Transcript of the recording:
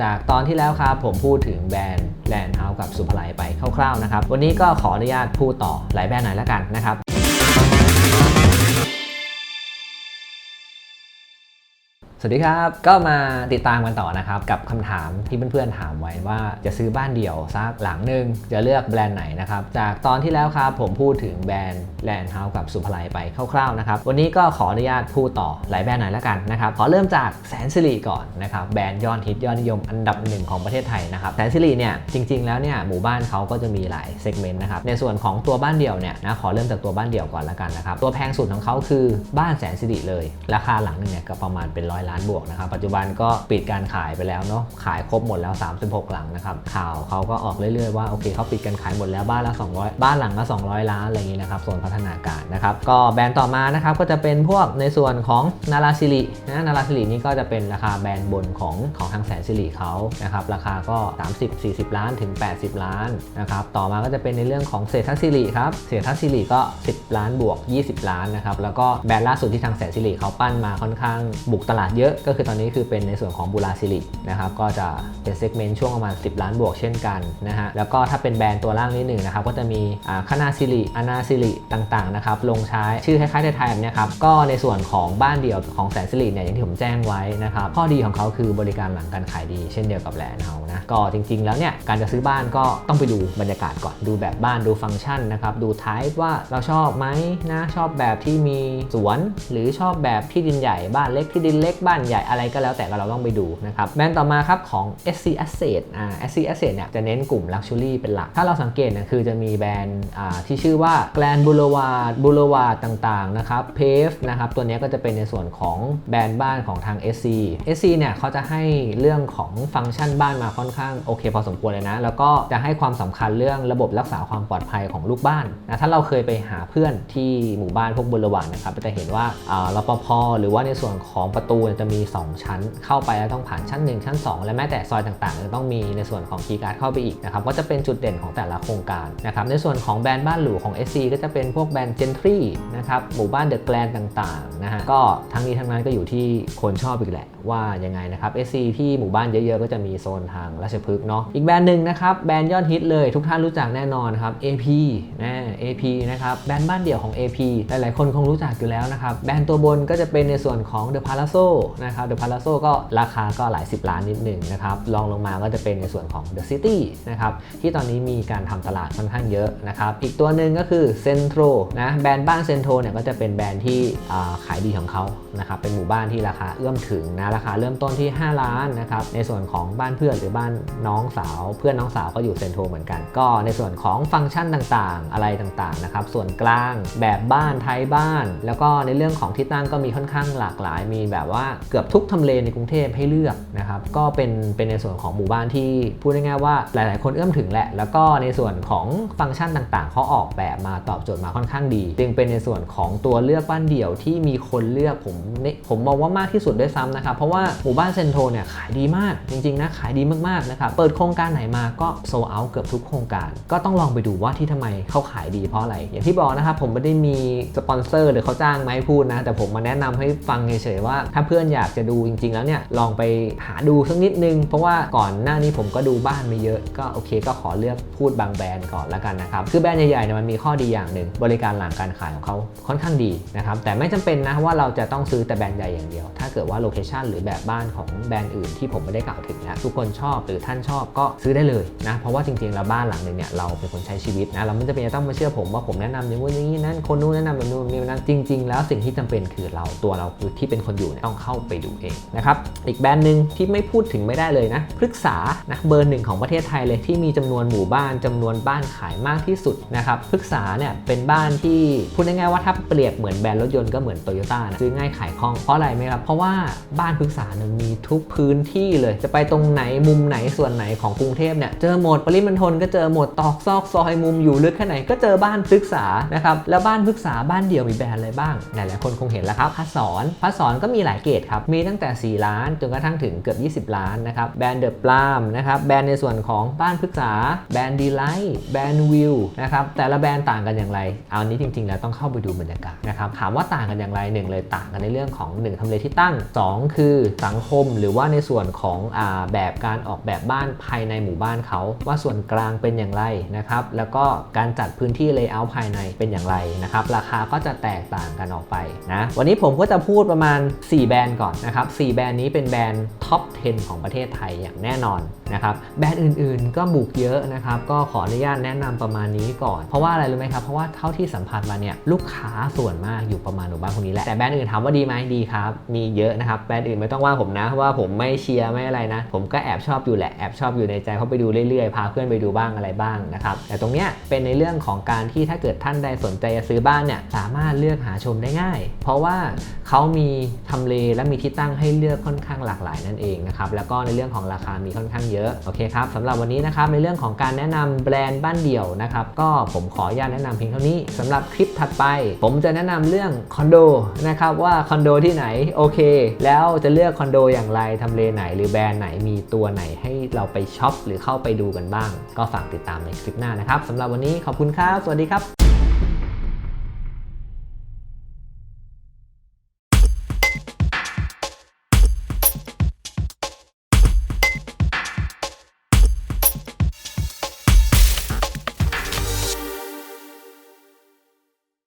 จากตอนที่แล้วครับผมพูดถึงแบรนด์แลนด์เฮาส์กับสุภไลไปคร่าวๆนะครับ วันนี้ก็ขออนุญาตพูดต่อหลายแบรนด์หน่อยแล้วกันนะครับ สวัสดีครับ ก็มาติดตามกันต่อนะครับ กับคำถามที่เพื่อนๆถามไว้ว่าจะซื้อบ้านเดี่ยวสักหลังหนึ่งจะเลือกแบรนด์ไหนนะครับ จากตอนที่แล้วครับผมพูดถึงแบรนด์แลนด์เฮาส์กับสุภาลัยไปคร่าวๆนะครับ วันนี้ก็ขออนุญาตพูดต่อหลายแบรนด์หน่อยแล้วกันนะครับ ขอเริ่มจากแสนสิริก่อนนะครับแบรนด์ยอดฮิตยอดนิยมอันดับหนึ่งของประเทศไทยนะครับแสนสิริเนี่ยจริงๆแล้วเนี่ยหมู่บ้านเขาก็จะมีหลายเซกเมนต์นะครับในส่วนของตัวบ้านเดี่ยวเนี่ยนะขอเริ่มจากตัวบ้านเดี่ยวก่อนแล้วกันนะครับตัวแพงสุดของเขาคือบ้านแสนสิริเลย ราคาหลังหนึงเนี่ยก็ประมาณเป็นร้อยล้านบวกนะครับปัจจุบันก็ปิดการขายไปแล้วเนาะขายครบหมดแล้ว 36 หลังนะครับข่าวเขาก็ออกเรื่อยๆว่าโอเคเขาปิดการขายหมดแล้วบ้านละ200 บ้านหลังละ200 ล้านอะไรอย่างนี้นะครับส่วนพัฒนาการนะครับก็แบรนด์ต่อมานะครับก็จะเป็นพวกในส่วนของนาราสิรินะนาราสิรินี่ก็จะเป็นราคาแบรนด์บนของของทางแสนสิริเขานะครับราคาก็ 30-40 ล้านถึง 80 ล้านนะครับต่อมาก็จะเป็นในเรื่องของเศรษฐศิริครับเศรษฐศิริก็ 10 ล้านบวก 20 ล้านนะครับแล้วก็แบรนด์ล่าสุดที่ทางแสนสิริเขาปั้นมาค่อนข้างบุกตลาดเยอะก็คือตอนนี้คือเป็นในส่วนของบูราสิรินะครับก็จะเป็นเซกเมนต์ช่วงประมาณ 10 ล้านบวกเช่นกันนะฮะแล้วก็ถ้าเป็นแบรนด์ตัวล่างนิดหนึ่งนะครับก็จะมีอาคณาสิริอนาสิริต่างๆนะครับลงใช้ชื่อคล้ายๆไทยๆแบบนี้ครับก็ในส่วนของบ้านเดี่ยวของแสนสิริเนี่ยอย่างที่ผมแจ้งไว้นะครับข้อดีของเขาคือบริการหลังการขายดี เช่นเดียวกับแลนเฮานะก็จริง ๆ แล้วเนี่ยการจะซื้อบ้านก็ต้องไปดูบรรยากาศก่อนดูแบบบ้านดูฟังก์ชันนะครับดูไทป์ว่าเราชอบไหมนะชอบแบบที่มีสวน หรือชอบแบบที่ดินใหญ่บ้านเล็กที่ดินเล็กบ้านใหญ่อะไรก็แล้วแต่ก็เราต้องไปดูนะครับแบรนด์ต่อมาครับของ SC Asset อ่า SC Asset เนี่ยจะเน้นกลุ่ม Luxury เป็นหลัก ถ้าเราสังเกตเนี่ยคือจะมีแบรนด์อ่าที่ชื่อว่า Grand Boulevard Boulevard ต่างๆนะครับ Pave นะครับตัวนี้ก็จะเป็นในส่วนของแบรนด์บ้านของทาง SC SC เนี่ยเขาจะให้เรื่องของฟังก์ชันบ้านมาค่อนข้างโอเคพอสมควรเลยนะ แล้วก็จะให้ความสำคัญเรื่องระบบรักษาความปลอดภัยของลูกบ้านนะถ้าเราเคยไปหาเพื่อนที่หมู่บ้านพวกบุรวารนะครับจะเห็นว่าอ่ารปภหรือว่าในส่วนของประตูเนี่ยจะมี 2 ชั้น เข้าไปแล้วต้องผ่านชั้น 1 ชั้น 2 และแม้แต่ซอยต่างๆ จะต้องมีในส่วนของคีย์การ์ดเข้าไปอีกนะครับก็จะเป็นจุดเด่นของแต่ละโครงการนะครับในส่วนของแบรนด์บ้านหรูของ SC ก็จะเป็นพวกแบรนด์ Gentry นะครับหมู่บ้านเดอะแกลนต่างๆนะฮะก็ทั้งนี้ทั้งนั้นก็อยู่ที่คนชอบอีกแหละ ว่ายังไงนะครับ SC ที่หมู่บ้านเยอะๆ ก็จะมีโซนทางราชพฤกษ์เนาะอีกแบรนด์หนึ่งนะครับแบรนด์ยอดฮิตเลยทุกท่านรู้จักแน่นอนครับ AP นะ AP นะครับแบรนด์บ้านเดี่ยวของ AP หลายๆคนคงรู้จักอยู่แล้วนะครับแบรนด์ตัวบนก็จะเป็นในส่วนของ The Palazzo นะครับ The Palazzo ก็ราคาก็หลาย 10 ล้านนิดหนึ่งนะครับรองลงมาก็จะเป็นในส่วนของ The City นะครับที่ตอนนี้มีการทำตลาดค่อนข้างเยอะนะครับอีกตัวหนึ่งก็คือ Centro นะแบรนด์บ้าน Centro เนี่ยก็จะเป็นแบรนด์ที่ขายดีของเขานะครับเป็นหมู่บ้านที่ราคาเอื้อมถึงนะราคาเริ่มต้นที่ 5 ล้านนะครับในส่วนของบ้านเพื่อนหรือบ้านน้องสาว เพื่อนน้องสาวก็อยู่เซนโทรเหมือนกัน ก็ในส่วนของฟังก์ชันต่างๆ อะไรต่างๆนะครับส่วนกลางแบบบ้านไทยบ้าน แล้วก็ในเรื่องของที่ตั้งก็มีค่อนข้างหลากหลายมีแบบว่าเกือบทุกทำเลในกรุงเทพให้เลือกนะครับก็เป็นเป็นในส่วนของหมู่บ้านที่พูดง่ายๆว่าหลาย ๆ คนเอื้อมถึงแหละ แล้วก็ในส่วนของฟังก์ชันต่างๆเขาออกแบบมาตอบโจทย์มาค่อนข้างดี จึงเป็นในส่วนของตัวเลือกบ้านเดี่ยวที่มีคนเลือกผมเนี่ยผมมองว่ามากที่สุดด้วยซ้ำนะครับเพราะว่าหมู่บ้านเซนโทรเนี่ยขายดีมากจริงๆนะขายดีมากๆนะครับเปิดโครงการไหนมาก็โซเอาเกือบทุกโครงการ ก็ต้องลองไปดูว่าที่ทำไมเขาขายดีเพราะอะไร อย่างที่บอกนะครับผมไม่ได้มีสปอนเซอร์หรือเขาจ้างมาให้พูดนะแต่ผมมาแนะนำให้ฟังเฉยๆว่าถ้าเพื่อนอยากจะดูจริง ๆ แล้วเนี่ยลองไปหาดูสักนิดนึง เพราะว่าก่อนหน้านี้ผมก็ดูบ้านไม่เยอะก็โอเค ก็ขอเลือกพูดบางแบรนด์ก่อนละกันนะครับคือแบรนด์ใหญ่ๆเนี่ยมันมีข้อดีอย่างหนึ่งบริการหลังการขายของเขาค่อนข้างดีนะครับแต่ไม่จำเป็นนะว่าเราจะต้องซื้อแต่แบรนด์ใหญ่อย่างเดียว ถ้าเกิดว่าโลเคชันหรือแบบบ้านของแบรนด์อื่นที่ผมไม่ได้กล่าวถึงนะทุกคนชอบหรือท่านชอบก็ซื้อได้เลยนะเพราะว่าจริงๆแล้วบ้านหลังหนึ่งเนี่ยเราเป็นคนใช้ชีวิตนะเราไม่จำเป็นจะต้องมาเชื่อผมว่าผมแนะนำอย่างนู้นอย่างนี้นั่นคนนู้นแนะนำแบบนู้นนี่นั่นจริง ๆ แล้วสิ่งที่จำเป็นคือเราตัวเราคือที่เป็นคนอยู่เนี่ยต้องเข้าไปดูเองนะครับอีกแบรนด์หนึ่งที่ไม่พูดถึงไม่ได้เลยนะพฤกษานะเบอร์หนึ่งของประเทศไทยเลยที่มีจำนวนหมู่บ้านจำนวนบ้านขายมากที่สุดนะครับพฤกษาเนี่ยเป็นบ้านที่พูดง่ายๆว่าถ้าเปรียบเหมือนแบรนด์รถยนต์ก็เหมือนโตโยต้านะซื้อง่ายขายคล่องเพราะอะไรไหมครับเพราะว่าบ้านพฤกษาเนี่ยมีทุกพื้นที่เลยจะไปตรงไหนมุมไหนส่วนไหนของกรุงเทพเนี่ยเจอหมดปริมณฑลก็เจอหมดตอกซอกซอยมุมอยู่ลึกแค่ไหนก็เจอบ้านพฤกษานะครับแล้วบ้านพฤกษาบ้านเดียวมีแบรนด์อะไรบ้างหลายๆคนคงเห็นแล้วครับพัสอนพัสอนก็มีหลายเกรดครับ มีตั้งแต่ 4 ล้านจนกระทั่งถึงเกือบ 20 ล้านนะครับ แบรนด์เดอะปลามนะครับ แบรนด์ในส่วนของบ้านพฤกษา แบรนด์ดีไลท์ แบรนด์วิวนะครับ แต่ละแบรนด์ต่างกันอย่างไร เอานี้จริง ๆ แล้วต้องเข้าไปดูบรรยากาศนะครับ ถามว่าต่างกันอย่างไรหนึ่งเลยต่างกันในเรื่องของ 1ทำเลที่ตั้ง 2 คือสังคมหรือว่าในส่วนของอแบบการออกแบบบ้านภายในหมู่บ้านเขา ว่าส่วนกลางเป็นอย่างไรนะครับ แล้วก็การจัดพื้นที่เลเยอร์ภายในเป็นอย่างไรนะครับ ราคาก็จะแตกต่างกันออกไปนะ วันนี้ผมก็จะพูดประมาณ 4 แบรนด์ก่อนนะครับ4แบรนด์นี้เป็นแบรนด์ท็อป 10 ของประเทศไทยอย่างแน่นอน นะครับแบรนด์อื่นๆ ก็บุกเยอะนะครับก็ขออนุญาตแนะนำประมาณนี้ก่อน เพราะว่าอะไรรู้ไหมครับเพราะว่าเท่าที่สัมผัสมาเนี่ยลูกค้าส่วนมากอยู่ประมาณหมู่บ้านคนนี้แหละแต่แบรนด์อื่นถามว่าดีไหมดีครับมีเยอะนะครับแบรนด์อื่นไม่ต้องว่าผมนะเพราะว่าผมไม่เชียร์ไม่อะไรนะ ผมก็แอบชอบอยู่แหละแอบชอบอยู่ในใจเพราะไปดูเรื่อยๆพาเพื่อนไปดูบ้างอะไรบ้างนะครับแต่ตรงเนี้ยเป็นในเรื่องของการที่ถ้าเกิดท่านใดสนใจจะซื้อบ้านเนี่ยสามารถเลือกหาชมได้ง่าย เพราะว่าเขามีทำเลและมีที่ตั้งให้เลือกค่อนข้างหลากหลายนั่นเองนะครับแล้วก็ในเรื่องของราคามีค่อนข้างเยอะโอเคครับสำหรับวันนี้นะครับในเรื่องของการแนะนำแบรนด์บ้านเดี่ยวนะครับก็ผมขออนุญาตแนะนำเพียงเท่านี้สำหรับคลิปถัดไป ผมจะแนะนำเรื่องคอนโดนะครับว่าคอนโดที่ไหนโอเค แล้วจะเลือกคอนโดอย่างไรทำเลไหน หรือแบรนด์ไหนมีตัวไหนให้เราไปช็อปหรือเข้าไปดูกันบ้าง ก็ฝากติดตามในคลิปหน้านะครับสำหรับวันนี้ขอบคุณครับ สวัสดีครับ